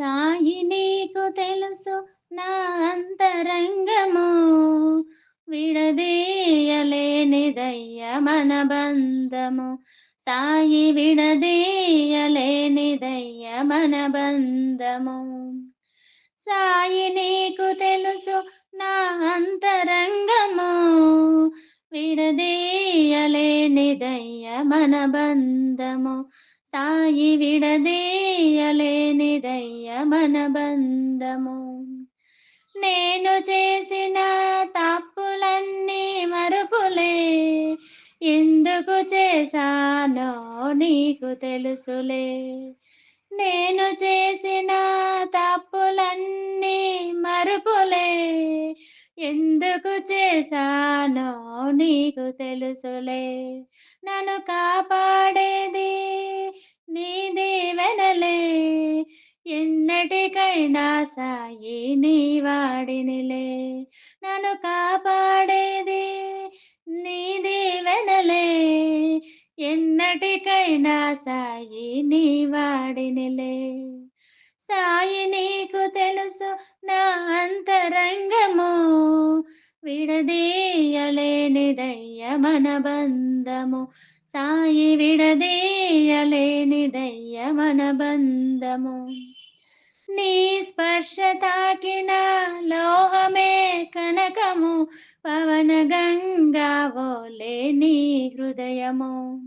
సాయి నీకు తెలుసు నా అంతరంగము. విడదీయలేనిదయ్య మన బంధము. సాయి విడదీయలేనిదయ్య మన బంధము. సాయి నీకు తెలుసు నా అంతరంగము. బంధము నేను చేసిన తప్పులన్నీ మరుపులే. ఎందుకు చేశానో నీకు తెలుసులే. నేను చేసిన తప్పులన్నీ మరుపులే. ఎందుకు చేశానో నీకు తెలుసులే. నన్ను కాపాడేది నీ దీవెనలే. ఎన్నటికైనా సాయి నీ వాడినిలే నన్ను కాపాడేది నీ దీవెనలే. ఎన్నటికైనా సాయి నీ వాడినిలే సాయి నీకు తెలుసు నా అంతరంగము. విడదీయలేనిదయ్య మన బంధము. సాయి విడదీయలేనిదయ్య మన బంధము. నీ స్పర్శ తాకిన లోహమే కనకము పవన గంగా ఓలే నీ హృదయము.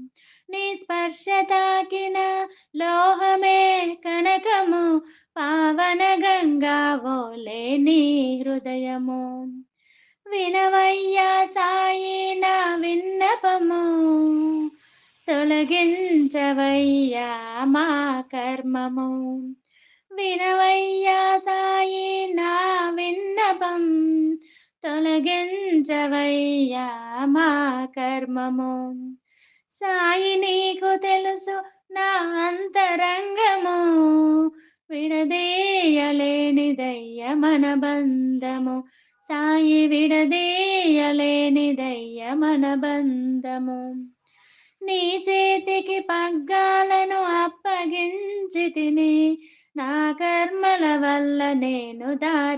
నీ స్పర్శ తాకిన లోహమే కనకము పవన గంగా ఓలే నీ హృదయము. వినవయ్యా సాయి నా విన్నపము తొలగించవయ్యా మా కర్మము. వినవయ్యా సాయి నా విన్నపం తొలగించవయ్యా మా కర్మము. సాయి నీకు తెలుసు నా అంతరంగము. విడదీయలేనిదయ్య మన బంధము. సాయి విడదీయలేనిదయ్య మన బంధము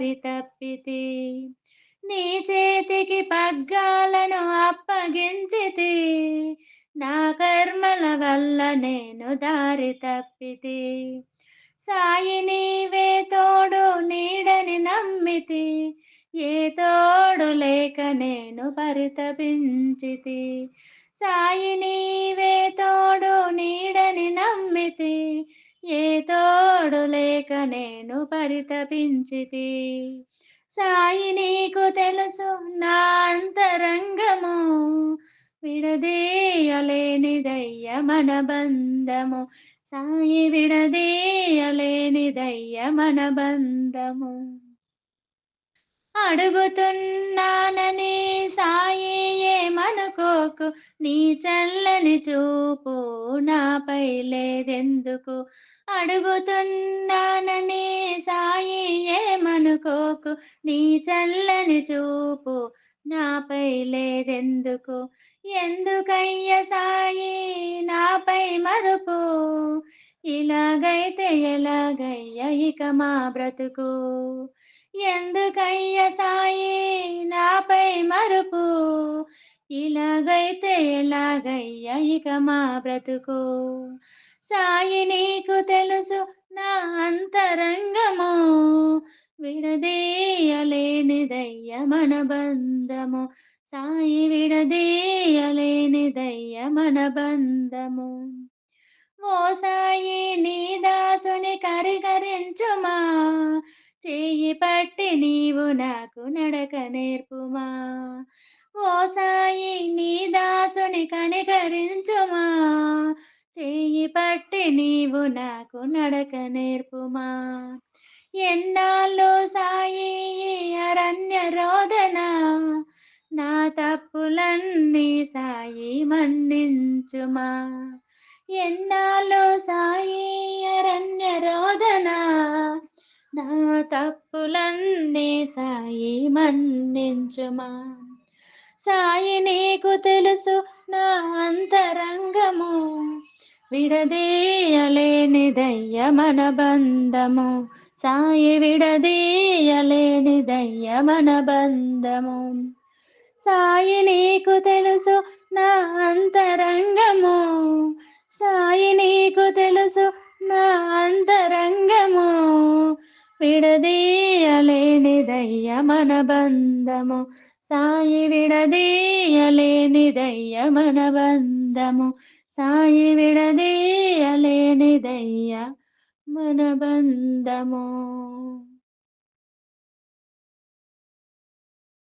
దారి తప్పితి నీ చేతికి పగ్గాలను అప్పగించితి. నా కర్మల వల్ల నేను దారి తప్పితి. సాయి నీవే తోడు నీడని నమ్మితి. ఏ తోడు లేక నేను పరితపించితి. సాయి నీవే తోడు నీడని నమ్మితి. ఏ తోడు లేక నేను పరితపించితి. సాయి నీకు తెలుసు నా అంతరంగము. విడదీయలేనిదయ్య మన బంధము సాయి విడదీయలేనిదయ్య మన బంధము అడుగుతున్నానని సాయి ఏమనుకోకు. నీ చల్లని చూపు నాపై లేదెందుకు? అడుగుతున్నానని ఏమనుకోకు నీ చల్లని చూపు నాపై లేదెందుకు? ఎందుకయ్య సాయి నాపై మరుపు? ఇలాగైతే ఎలాగయ్య ఇక మా బ్రతుకు? ఎందుకయ్య సాయి నాపై మరుపు? ఇలాగైతే ఎలాగయ్య ఇక మా బ్రతుకు? సాయి నీకు తెలుసు నా అంతరంగము విడదేయలేనిదయ్య మన బంధము సాయి విడదేయలేనిదయ్య మన బంధము ఓ సాయి నీ దాసుని కరికరించుమా చేయి పట్టి నీవు నాకు నడక నేర్పుమా ఓ సాయి నీ దాసుని కనికరించుమా చేయి పట్టి నీవు నాకు నడక నేర్పుమా ఎన్నాళ్ళు సాయి అరణ్య రోదన? నా తప్పులన్నీ సాయి మన్నించుమా? ఎన్నాళ్ళు సాయి అరణ్య రోదన? నా తప్పులన్నీ సాయి మన్నించుమా? సాయి నీకు తెలుసు నా అంతరంగము. విడదీయలేనిదయ్య మన బంధము. సాయి విడదీయలేనిదయ్య మన బంధము. సాయి నీకు తెలుసు నా అంతరంగము. సాయి నీకు తెలుసు నా అంతరంగము. విడదీయలేనిదయ్య మన బంధము. సాయి విడదీయలేనిదయ్య మన బంధము. సాయి విడదీయలేనిదయ్య మన బంధము